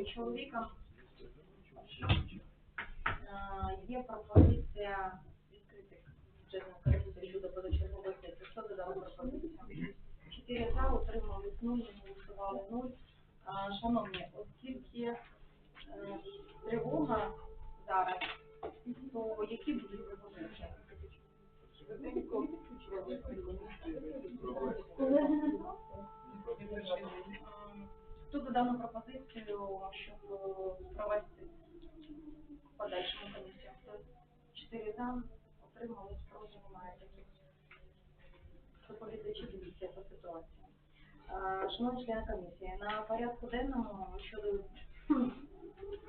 чоловіком. Е, Є пропозиція відкрити бюджетну комісію щодо позачергової сесії. Хто за дану пропозицію? Чотири за, утримались нуль, голосували нуль. Шановні, оскільки е, тривога зараз, то які будуть пропозиції? Хто за дану пропозицію, щоб е, провести подальшому комісію? Хто? Чотири за, отримались, проти немає таких. Доповідачі дивіться по ситуації. Е, Шановні члени комісії, на порядку денному щодо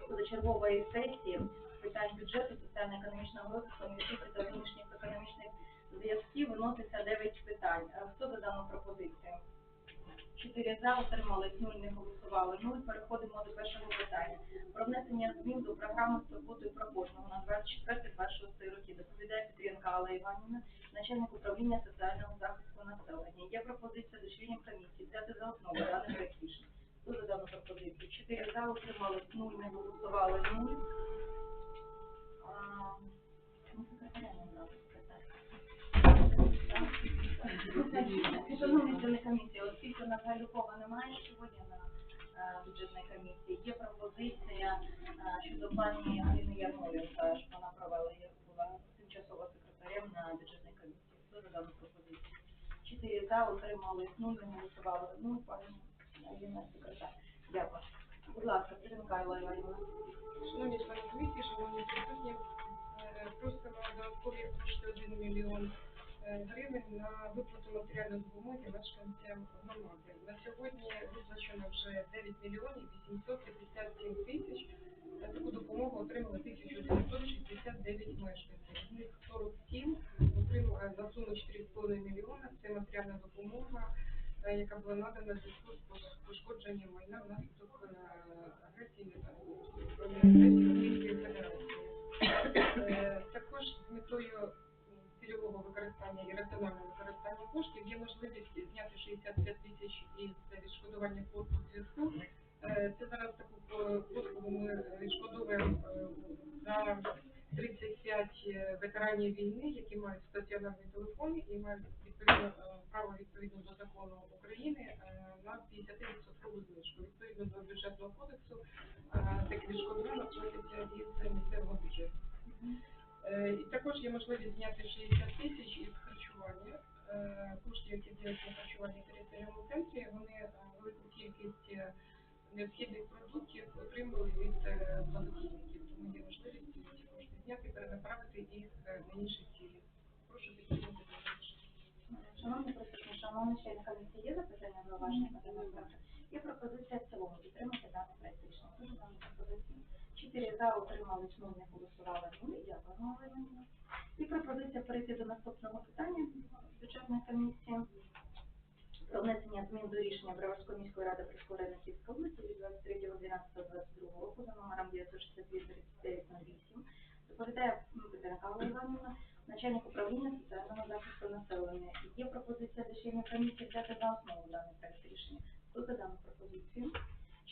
позачергової сесії питань бюджету, соціально-економічного розвитку, інвестицій та зовнішніх економічних зв'язків виноситься 9 питань. Е, Хто за дану пропозицію? Чотири за, отримались нуль, не голосували нуль. Переходимо до першого питання. Про внесення змін до програми з турботою про кожного на 24-26 роки. Доповідає Петренка Алла Іванівна, начальник управління соціального захисту населення. Є пропозиція до членів комісії взяти за основу даний проект рішення. За дану пропозицію? Чотири за, отримались нуль, не голосували нуль. А, ну, секретаря Шановні члени комісії, оскільки у нас Галюкова немає сьогодні на е, бюджетній комісії, є пропозиція е, щодо пані Аліни Ярмоленко, щоб вона провела була тимчасово секретарем на бюджетній комісії. Хто за дану пропозицію? Чотири за, утримали нуль, не голосували ну, пані Аліна секретар. Дякую. Будь ласка, Петренка Іванівна. Шановні члени комісії, шановні присутні, е, просимо додаткові кошти 1 мільйон гривень на виплату матеріальної допомоги мешканцям громади. На сьогодні виплачено вже 9 мільйонів 857 тисяч. Таку допомогу отримали 1969 мешканців. З них 47 отримали на суму 4,5 мільйона. Це матеріальна допомога, е, яка була надана зв'язку з пошкодженням майна внаслідок е, агресії Російської Федерації. Е, Також з метою використання і раціонального використання коштів є можливість зняти 65 тисяч із відшкодування послуг зв'язку. Е, Це зараз таку по- послугу ми відшкодовуємо е, за 35 е, ветеранів війни, які мають стаціонарні телефони і мають відповідно е, право відповідно до закону України е, на 50% знижку. Відповідно до бюджетного кодексу е, таке відшкодування платиться із місцевого бюджету. Е, і також є можливість зняти 60 тисяч із харчування. Е, кошти, які діють на харчування в територіальному центрі, вони е, велику кількість необхідних продуктів отримали від благодійників. Тому є можливість ці кошти зняти, перенаправити їх на інші цілі. Прошу підтримати. Шановні присутні, шановні члени комісії, є запитання зауваження, пане Є пропозиція в цілому підтримати дану проєкт рішення. Дуже вам пропозиції. 4 за отримались, 0 не голосували ну, 0. Дякую, Галина. І пропозиція перейти до наступного питання бюджетної комісії про внесення змін до рішення Броварської міської ради про району Київської області від 23.12.22 року за номером 962-3908. Доповідає Петерна Павла Іванівна, начальник управління соціального захисту населення. Є пропозиція дочірньої комісії взяти за основу даний проект рішення. Хто дану пропозицію?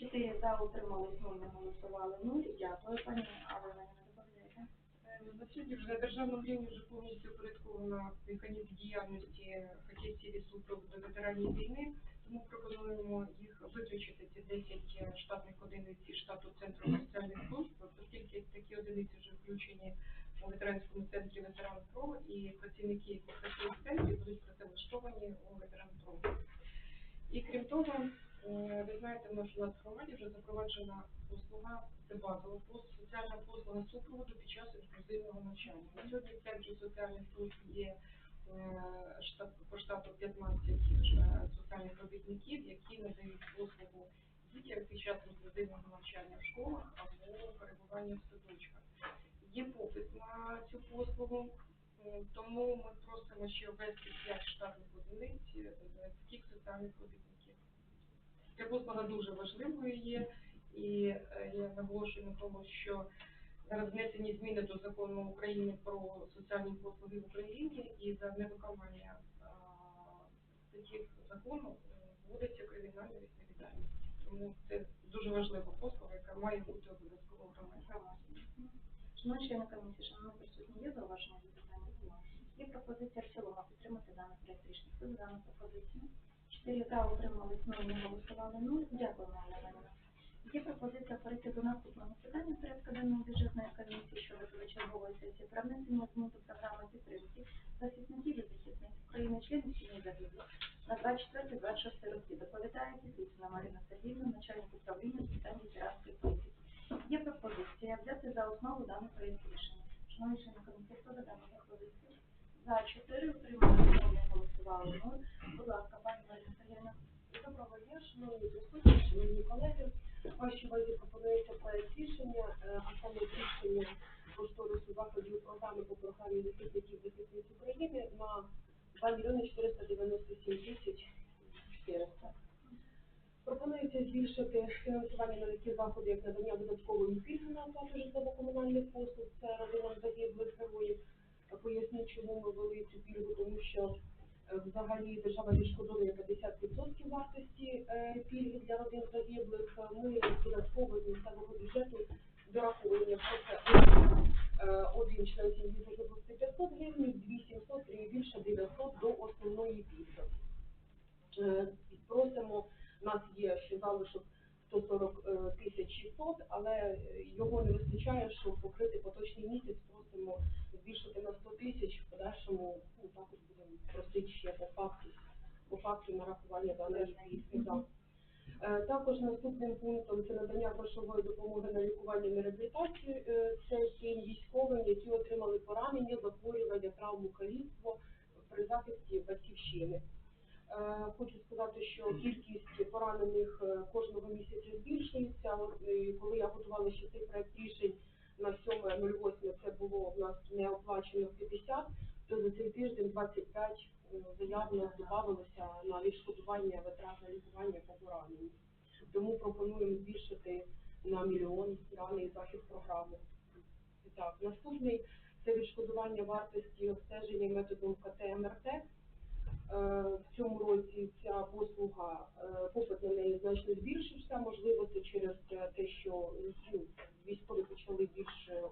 Чотири за утримались, нуль не голосували, нуль. Дякую, пані доповідаєте. Е, На сьогодні вже на державному рівні вже повністю впорядковано механізм діяльності фахівців і із супроводу ветеранів війни, тому пропонуємо їх виключити ці 10 штатних одиниць із штату центру соціальних служб, оскільки такі одиниці вже включені у ветеранському центрі ветеран ПРО і працівники, які працюють будуть працевлаштовані у ветеран ПРО. І крім того, е, ви знаєте, в нас громаді вже запроваджена послуга, це базова послуга, соціальна послуга супроводу під час інклюзивного навчання. На сьогодні в соціальних служб є е, штат, по штату 15 е, соціальних робітників, які надають послугу дітям під час інклюзивного навчання в школах або перебування в садочках. Є попит на цю послугу, е, тому ми просимо ще ввести 5 штатних одиниць е, таких соціальних робітників. Ця послуга дуже важливою є, і е, я наголошую на тому, що зараз внесені зміни до закону України про соціальні послуги в Україні, і за невиконання а, статті закону е, вводиться кримінальна відповідальність. тому це дуже важлива послуга, яка має бути обов'язково в громаді. Шановні члени комісії, шановні присутні, є зауваження до питання? Є пропозиція в цілому підтримати даний проект рішення. Хто за дану пропозицію? Чотири за утримались, нуль, не голосували нуль. Дякуємо, Олена. Є пропозиція перейти до наступного питання порядку денного бюджетної комісії щодо позачергової сесії про внесення змін до програми підтримки захисників і захисниць України, членів сім'ї загиблих на 24-26 роки. Доповідає Кислицина Марина Сергіївна, начальник управління з питань ветеранської політики. Є пропозиція взяти за основу даний проєкт рішення. Шановні члени комісії, хто за дану пропозицію? За чотири утримали, не голосували. Ну, будь ласка, пані Марина Сергіївна. Доброго дня, шановні присутні, шановні колеги. Вашій увазі пропонується проект рішення, е, а саме рішення кошторису заходів програми по програмі захисників захисниць України на 2 мільйони 497 тисяч 400. Пропонується збільшити фінансування на такі заходи, як надання додаткової пільги на оплату житлово-комунальних послуг, це родинам загиблих героїв. Поясню, чому ми ввели цю пільгу, тому що Е, Взагалі держава відшкодовує 50% вартості е, пільги для родин загиблих. Ми додатково з місцевого бюджету дораховуємо, якщо це е, один член сім'ї загиблих це 500 гривень, 2700 і більше 900 до основної пільги. Просимо, у нас є ще залишок 140 е, тисяч 600, але його не вистачає, щоб покрити поточний місяць. Просимо збільшити на 100 тисяч, в подальшому ну, також будемо просити ще по факту, по факту нарахування даної. Да. Е, Також наступним пунктом це надання грошової допомоги на лікування і на реабілітацію. Е, Це тим військовим, які отримали поранення, захворювання, травму, каліцтво при захисті батьківщини. Е, Хочу сказати, що кількість поранених е, кожного місяця збільшується. Е, Коли я готувала ще цей проект рішень на 7.08, це було в нас неоплачено 50, то за цей тиждень 25 е, заяв нас додавалося на відшкодування витрат на лікування по пораненню. Тому пропонуємо збільшити на мільйон даний захід програми. Так, наступний це відшкодування вартості обстеження методом КТ-МРТ. Е, В цьому році ця послуга, е, попит на неї значно збільшився, можливо, це через те, що ну, військові почали більш е,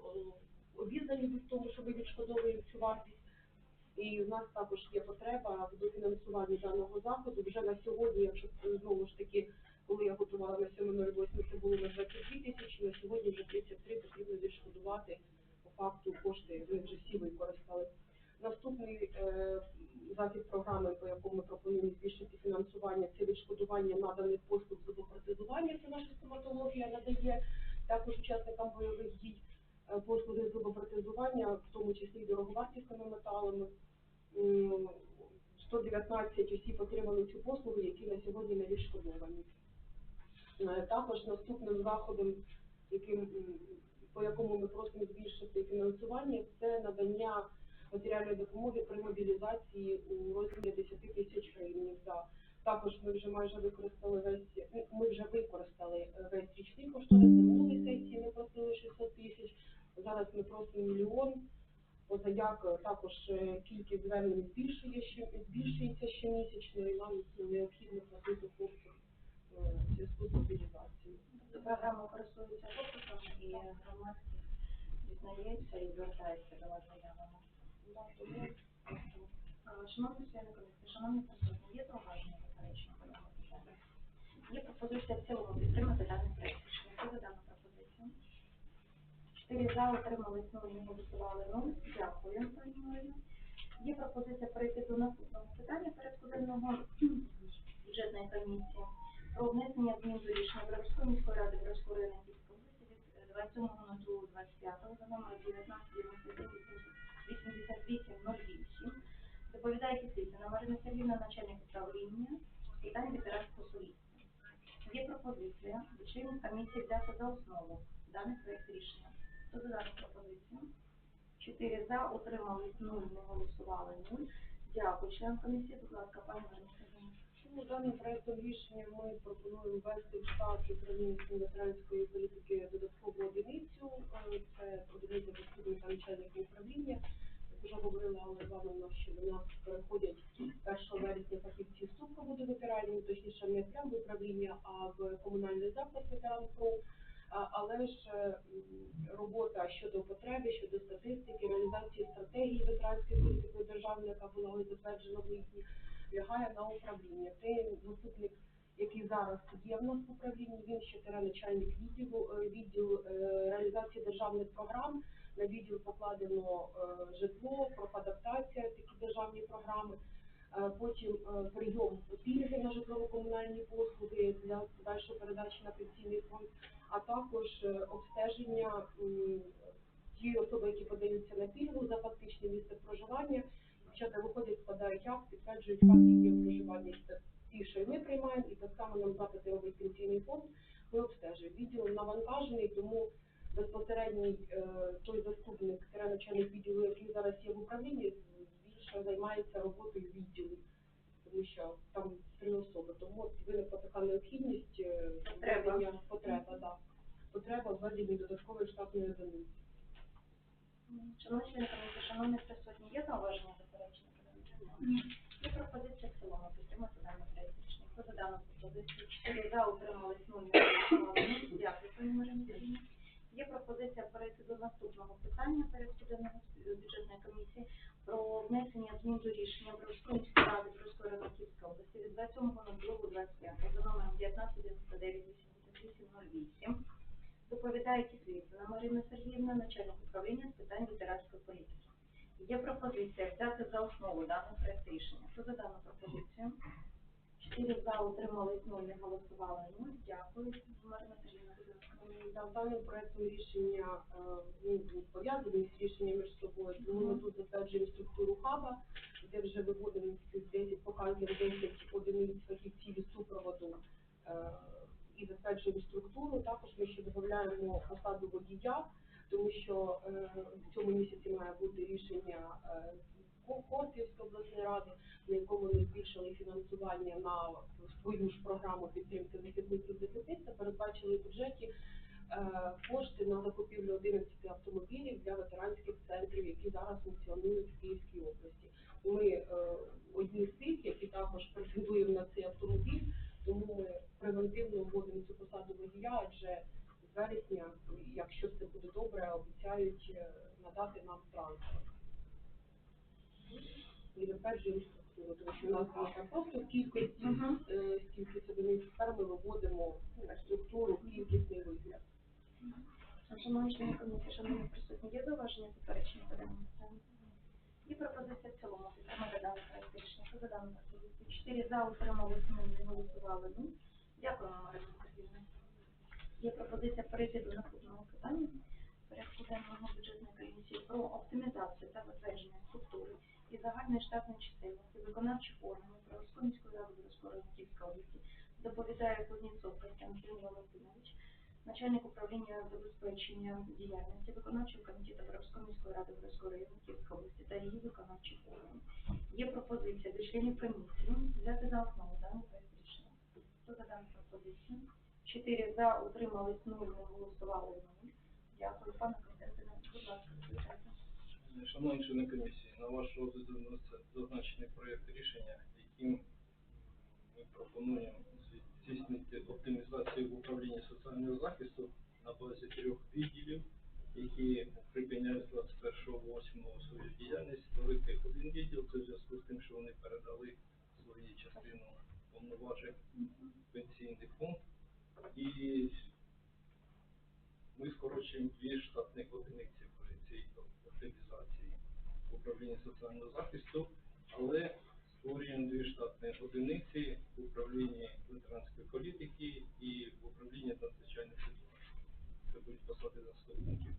обізнані в тому, що ви відшкодовуєте цю вартість. І в нас також є потреба в дофінансуванні даного заходу. Вже на сьогодні, якщо знову ж таки, коли я готувала на 7.08, це було на 22 тисячі, на сьогодні вже 33 потрібно відшкодувати по факту кошти, вони вже всі використали. Наступний е, захід програми, по якому ми пропонуємо збільшити фінансування, це відшкодування наданих послуг з це наша стоматологія надає також учасникам бойових дій е, послуги з зубопротезування, в тому числі й дороговартісними металами. М, 119 осіб отримали цю послугу, які на сьогодні не відшкодовані. Е, Також наступним заходом, яким, по якому ми просимо збільшити фінансування, це надання матеріальної допомоги при мобілізації у розмірі 10 тисяч гривень. Да. Також ми вже майже використали весь, ну, ми вже використали е, весь річний кошторис на минулій сесії, ми просили 600 тисяч, зараз ми просимо мільйон. Позаяк е, також е, кількість звернень збільшує, ще- збільшується щомісячно, і нам ну, необхідно платити коштів е, в зв'язку з мобілізацією. Тобто програма користується попитом і громадські дізнається і звертається до вас заявами. Шановні члени комісії, шановні присутні, є зауваження заперечення по даному? Є пропозиція в цілому підтримати даний рішення. Хто за дану пропозицію? Чотири за отримались нуль, голосували нуль. Дякую, пані Марина. Є пропозиція перейти до наступного питання порядку денного бюджетної комісії про внесення змін до рішення Бровської міської ради Бровської районної Київської області від 27.02.25 за номером 198808. Доповідає Кисицина Марина Сергіївна, начальник управління з питань ветеранського туризму. Є пропозиція членів комісії взяти за основу даний проект рішення. Хто за дану пропозицію? Чотири за, утримались нуль, не голосували нуль. Дякую, член комісії, будь ласка, пані Марина Сергіївна. Тому даним проектом рішення ми пропонуємо ввести в штат управління ветеранської політики додаткову одиницю. Е, Це одиниця заступника начальника управління вже говорила Алла Івановна, що до нас переходять 1 вересня фахівці супроводу ветеранів, точніше не прямо в управління, а в комунальний заклад ветеранпро. А, Але ж е, робота щодо потреби, щодо статистики, реалізації стратегії ветеранської політики державної, яка була затверджена в липні, лягає на управління. Цей заступник, який зараз є в нас в управлінні, він ще начальник відділу е, відділ е, реалізації державних програм. На відділ покладено е, житло, профадаптація, такі державні програми. Е, Потім е, прийом пільги на житлово-комунальні послуги для подальшої передачі на пенсійний фонд, а також обстеження м, ті особи, які подаються на пільгу за фактичне місце проживання. Дівчата виходять, складають акт, підтверджують факт їхнього проживання. Ті, що ми приймаємо, і так само нам запити робить пенсійний фонд. Ми обстежуємо. Відділ навантажений, тому безпосередній е, той заступник начальник відділу, який зараз є в управлінні, більше займається роботою відділу, тому що там три особи. Тому от виникла така необхідність е, Потреба. потреба, да. потреба введення додаткової штатної одиниці. Шановні члени комісії, шановні присутні, є зауваження заперечення питанню? Є пропозиція в цілому підтримати даний проект рішення. Хто за дану пропозицію? Чотири за, утримались нуль, не. Дякую, пані Марина. Є пропозиція перейти до наступного питання порядку денного бюджетної комісії про внесення змін до рішення про Бровської ради Бровської району Київської області від 27.02.25 за номером 1999-8808. Доповідає Кислицина Марина Сергіївна, начальник управління з питань ветеранської політики. Є пропозиція взяти за основу даний проект рішення. Хто за дану пропозицію? Чотири за, утримались, нуль, не голосували. Ну, дякую. Марина Сергіївна, будь даним проектом рішення е, ну, з рішенням між собою, ми тут затверджуємо структуру хаба, де вже виводимо ці 10, показуємо 10 одиниць фахівців із супроводу е, і затверджуємо структуру. Також ми ще додаємо посаду водія, тому що е, в цьому місяці має бути рішення е, Корківської обласної ради, на якому ми збільшили фінансування на свою ж програму підтримки захисників захисниць, передбачили в бюджеті е, кошти на закупівлю 11 автомобілів для ветеранських центрів, які зараз функціонують в Київській області. Ми е, одні з тих, які також претендуємо на цей автомобіль, тому ми превентивно вводимо цю посаду водія, адже з вересня, якщо все буде добре, обіцяють е, надати нам транспорт. І затверджуємо структуру, тому що у нас так просто в кількості Мгм. е, кількість одиниць тепер ми виводимо ну, структуру, кількісний вигляд. Шановні члени комісії, шановні присутні, є зауваження заперечення по даному питанню? Є пропозиція в цілому підтримати даний проект рішення. Хто за дану пропозицію? Чотири за, утримались, нуль, не голосували. Ну, дякую, Марина Сергіївна. Є пропозиція перейти до наступного питання порядку денного бюджетної комісії про оптимізацію структури загальної штатної чисельності виконавчих органів Правоської міської ради Київської області доповідає Кузнєцов Костянтин Валентинович, начальник управління забезпечення діяльності виконавчого комітету Боровської міської ради району області та її виконавчих органів. Є пропозиція до членів комісії взяти за основу даний проект рішення. Хто за дану пропозицію? Чотири за, утримались нуль, не голосували нуль. Дякую, пане Костянтине. Будь ласка, розповідайте. Шановні члени комісії, на ваш розгляд виноситься зазначений проєкт рішення, яким ми пропонуємо здійснити оптимізацію в управлінні соціального захисту на базі трьох відділів, які припиняють з 21.08 свою діяльність, створити один відділ, це в зв'язку з тим, що вони передали свою частину повноважень пенсійний фонд. І ми скорочуємо дві штатних одиниці в управлінні соціального захисту, але створюємо дві штатні одиниці в управлінні ветеранської політики і в управлінні надзвичайних ситуацій. Це будуть посади заступників.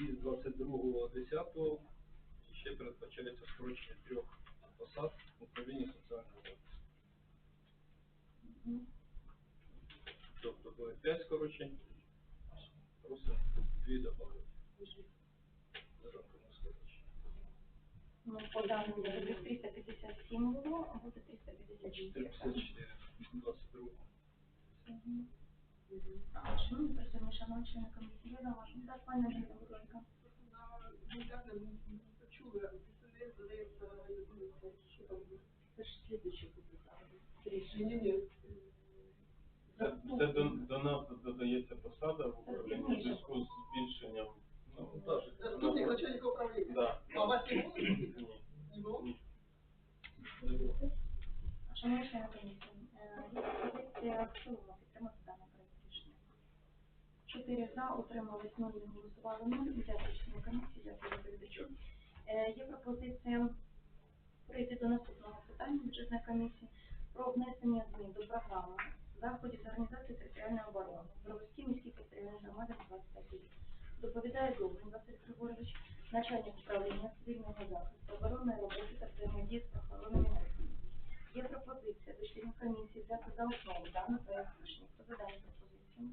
І з 22.10 ще передбачається скорочення трьох посад в управлінні соціального захисту. Тобто буде 5 скорочень, просимо дві добавити. Ну, по даному буде 357 було, а буде 354. 354. Шановні присутні, шановні члени комісії, я на вашу так, пані Андрійка, будь ласка. Це ж слідуюче публікація. Це до нас додається посада в управлінні зв'язку з збільшенням Ну, Тут их начальника управления. Да. А у вас не было? Не было? Не було. Шановні члени комісії, проект рішення. Чотири за, утримались нуль, не голосували нуль. Дякую членам комісії, дякую доповідачу. Е, є пропозиція прийти до наступного питання бюджетної комісії про внесення змін до програми заходів з організації територіальної оборони в Бровській міській територіальній громаді 25 рік. Доповідає Довгин Василь Григорович, начальник управління цивільного захисту, оборонної роботи та взаємодії з правоохоронними органами. Є пропозиція до членів комісії взяти за основу даний проект рішення. Хто за пропозицію?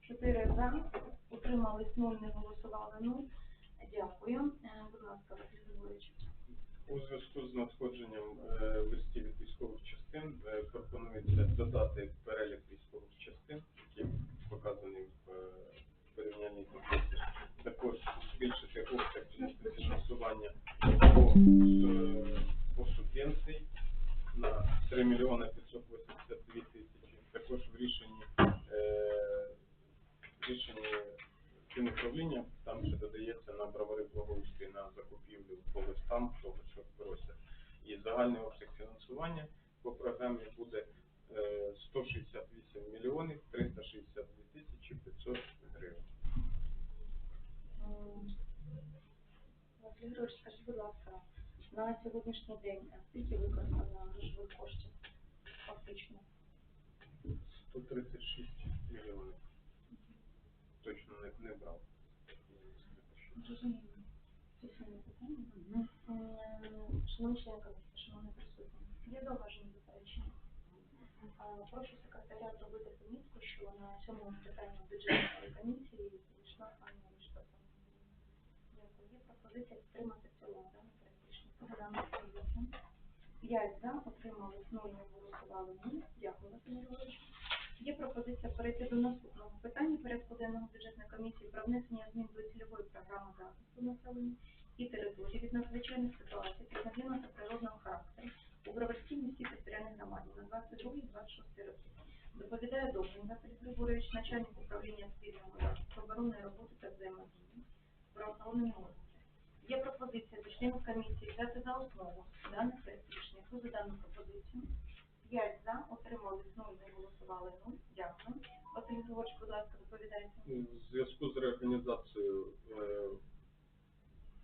Чотири за, утримались нуль, не голосували нуль. Дякую. Е, Будь ласка, Василь Григорович. У зв'язку з надходженням е, листів військових частин е, пропонується додати на сьогоднішній день скільки використано грошових коштів фактично? 136 мільйонів. Точно не, не брав. Зрозуміло. Це саме питання. М, Шановні члени комісії, шановні присутні, є зауваження заперечення? Прошу секретаря зробити помітку, що на цьому питанні бюджетної комісії вийшла пані. Дякую. Є пропозиція підтримати в цілому даний проект рішення. За отримались нуль, не голосували нуль. Дякую, Василь Григорович. Є пропозиція перейти до наступного питання порядку денного бюджетної комісії про внесення змін до цільової програми захисту населення і території від надзвичайних ситуацій техногенного та природного характеру у Броварській міській територіальній громаді на 22-26 роки. Доповідає Довгин Василь Григорович, начальник управління цивільного захисту, оборонної роботи та взаємодії правоохоронними органами. Є пропозиція до членів комісії взяти за основу дане проект рішення. Хто за дану пропозицію? П'ять за, отримались нуль, не голосували нуль. Дякую. Василь Григорович, будь ласка, доповідайте. В зв'язку з реорганізацією е,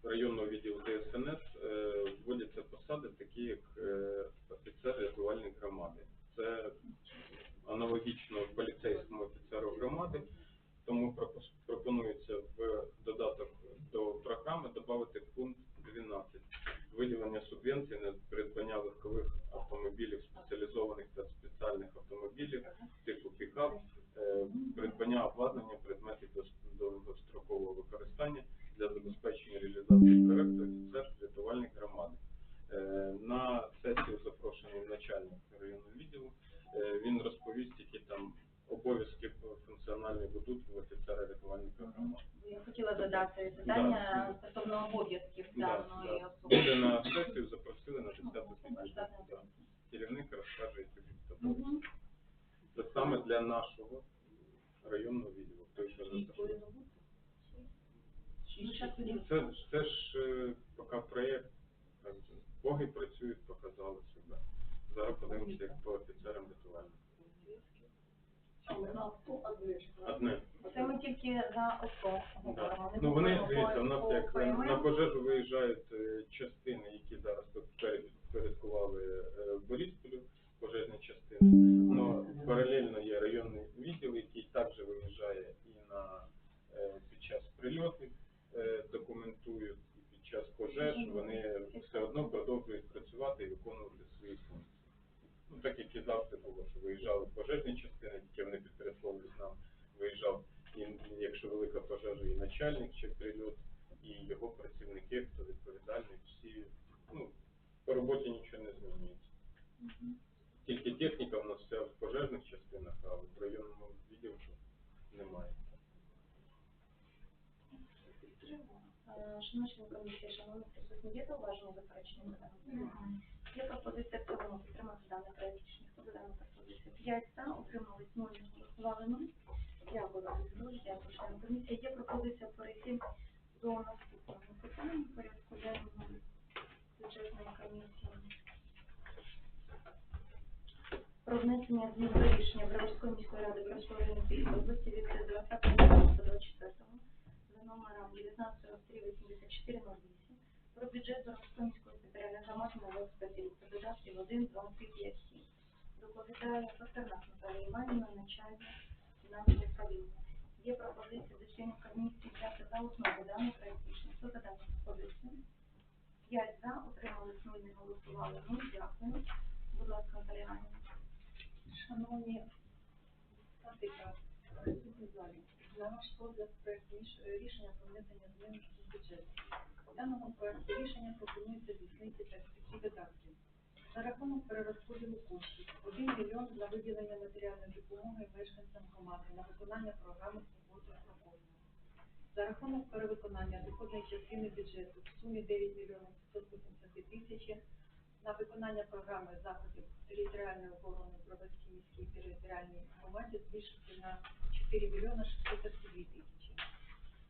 районного відділу ДСНС е, вводяться посади, такі як е, офіцер рятувальник громади. Це аналогічно поліцейському офіцеру громади, тому пропонується в додаток до програми пункт 12. Виділення субвенції на Це, це ж е, поки проєкт, боги працюють, показали себе. Зараз подивимося, як по офіцерам рятувальникам. Одне. Це ми тільки за ОСО Да. говоримо. не Ну вони, говоримо дивіться, у нас по як на, ПМ. пожежу виїжджають е, частини, які зараз тут перед- впорядкували е, Борисполю, пожежні частини. Но паралельно є районний відділ, який також виїжджає і на е, під час прильотів е, документують, і під час пожеж вони все одно продовжують працювати і виконувати свої функції. Ну так як і завжди було, що виїжджали пожежні частини, тільки вони підпорядковувались нам, виїжджав і якщо велика пожежа, і начальник чи прильот, і його працівники, хто відповідальний, всі ну по роботі нічого не змінюється. Тільки техніка в нас вся в пожежних частинах, а в районному відділку немає. Шановні члени комісії, шановні присутні, є зауваження заперечення питанні? Є пропозиція в цілому підтримати даний проект рішення. Хто за дану пропозицію? П'ять за, утримались нуль, не голосували нуль. Дякую, Василь Григорович, дякую, члени комісії. Є пропозиція перейти до наступного питання порядку денного бюджетної комісії. про внесення змін до рішення Броварської міської ради Броварського області від 20.12.24 про бюджет Дорожкомської територіальної громади на 25 рік, по додатків 1, 2, 3, 5, 7. Доповідає Пастернак Наталія Іванівна, начальник фінансового управління. Є пропозиція до членів комісії взяти за основу даний проект рішення. Хто за дану пропозицію? 5 за, утримались 0, не голосували 0, дякую. Будь ласка, Наталія Іванівна. Шановні депутати на ваш розгляд е, рішення про внесення змін до бюджету. У даному проекті рішення пропонується здійснити такі видатки. За рахунок перерозподілу коштів 1 мільйон на виділення матеріальної допомоги мешканцям громади на виконання програми «Свобода спокійно». За рахунок перевиконання доходної частини бюджету в сумі 9 мільйонів 582 тисячі на виконання програми заходів територіальної оборони Броварській міській територіальній громаді збільшити на 4 мільйони 632 тисячі.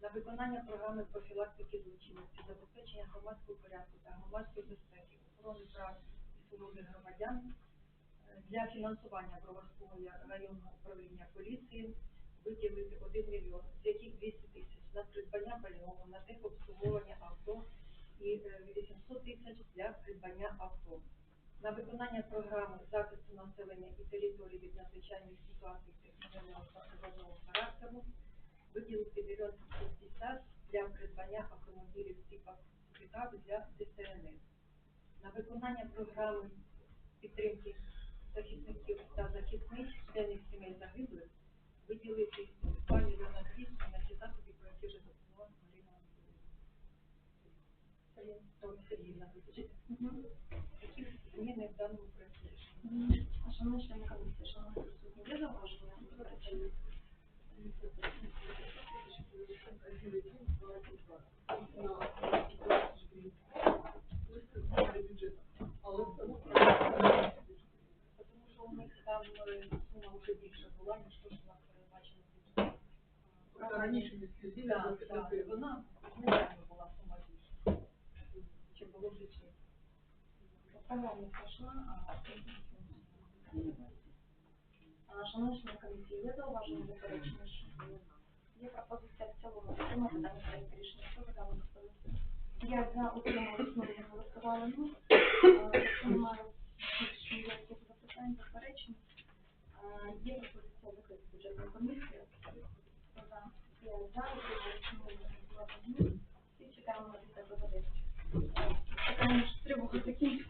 На виконання програми профілактики злочинності, забезпечення громадського порядку та громадської безпеки, охорони прав і свободи громадян е, для фінансування Броварського районного управління поліції виділити 1 мільйон, з яких 200 тисяч на придбання пального, на техобслуговування авто і е, 800 тисяч для придбання авто. На виконання програми захисту населення і території від надзвичайних ситуацій техногенного та природного характеру виділити мільйон 550 для придбання автомобілів типу пікап для ДСНС. На виконання програми підтримки захисників та захисниць членів сімей загиблих виділити 2 мільйона 200 на ті засоби, про які вже запропонувала Марина Анатоліївна. Сергіївна, вибачте. Такі зміни в даному проєкті рішення. Шановні члени комісії, шановні присутні, є зауваження? Заперечення? Тому що у них там е, сума вже більше була, ніж то, що у нас передбачено раніше не слідили, вона була сума тільки було в лічі. Постанова не пройшла, а Шановні члени комісії, є зауваження заперечення, що є пропозиція в цілому підтримати дане проект рішення. Що ви дали доповісти? Я за утрималась, ми не голосували, ну, якщо немає ніяких запитань, заперечень, є пропозиція закрити бюджетну комісію. Я за утрималась, ми не голосували, ну, і чекаємо на відповідь. Потому что Треба таким.